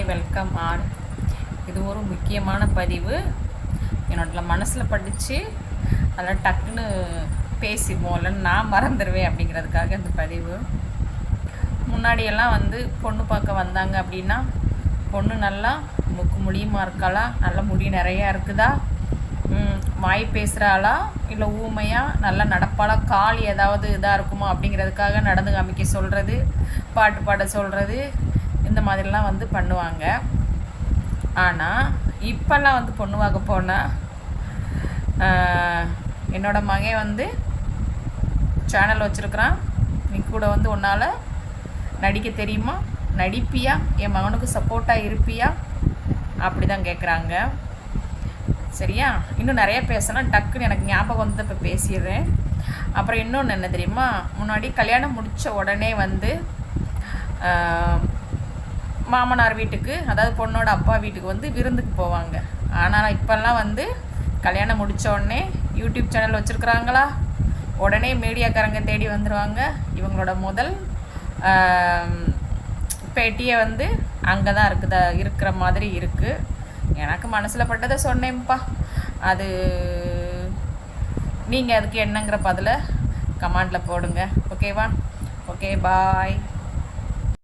Hi welcome all இது ஒரு முக்கியமான பதிவு. என்னோட மனசில் படித்து அதெல்லாம் டக்குன்னு பேசிடுவோம் இல்லைன்னு நான் மறந்துடுவேன் அப்படிங்கிறதுக்காக இந்த பதிவு. முன்னாடியெல்லாம் வந்து பொண்ணு பார்க்க வந்தாங்க அப்படின்னா பொண்ணு நல்லா முக்கு முடியுமா இருக்காளா? நல்ல முடி நிறையா இருக்குதா? வாய் பேசுகிறாளா இல்லை ஊமையாக நல்லா நடப்பாளா? கால் ஏதாவது இதாக இருக்குமா? அப்படிங்கிறதுக்காக நடந்து காமிக்க சொல்கிறது பாட்டு பாட சொல்கிறது இந்த மாதிரிலாம் வந்து பண்ணுவாங்க. ஆனால் இப்போல்லாம் வந்து பொண்ணு பார்க்க போனால் என்னோடய மகன் வந்து சேனல் வச்சுருக்குறான். நீ கூட வந்து உன்னால் நடிக்க தெரியுமா? நடிப்பியா? என் மகனுக்கு சப்போர்ட்டாக இருப்பியா? அப்படி தான் கேட்குறாங்க சரியா? இன்னும் நிறைய பேசினா டக்குன்னு எனக்கு ஞாபகம் வந்து இப்போ பேசிடுறேன். அப்புறம் இன்னொன்று என்ன தெரியுமா? முன்னாடி கல்யாணம் முடித்த உடனே வந்து மாமனார் வீட்டுக்கு அதாவது பொண்ணோட அப்பா வீட்டுக்கு வந்து விருந்துக்கு போவாங்க. ஆனால் இப்போல்லாம் வந்து கல்யாணம் முடிச்ச உடனே யூடியூப் சேனல் வச்சுருக்குறாங்களா? உடனே மீடியாக்காரங்க தேடி வந்துடுவாங்க இவங்களோட முதல் பேட்டியை வந்து அங்கே தான் இருக்குதா இருக்கிற மாதிரி இருக்குது எனக்கு மனசில் பட்டதை சொன்னேன்ப்பா. அது நீங்கள் அதுக்கு என்னங்கிற பதில கமெண்டில் போடுங்க. ஓகேவா? Okay bye.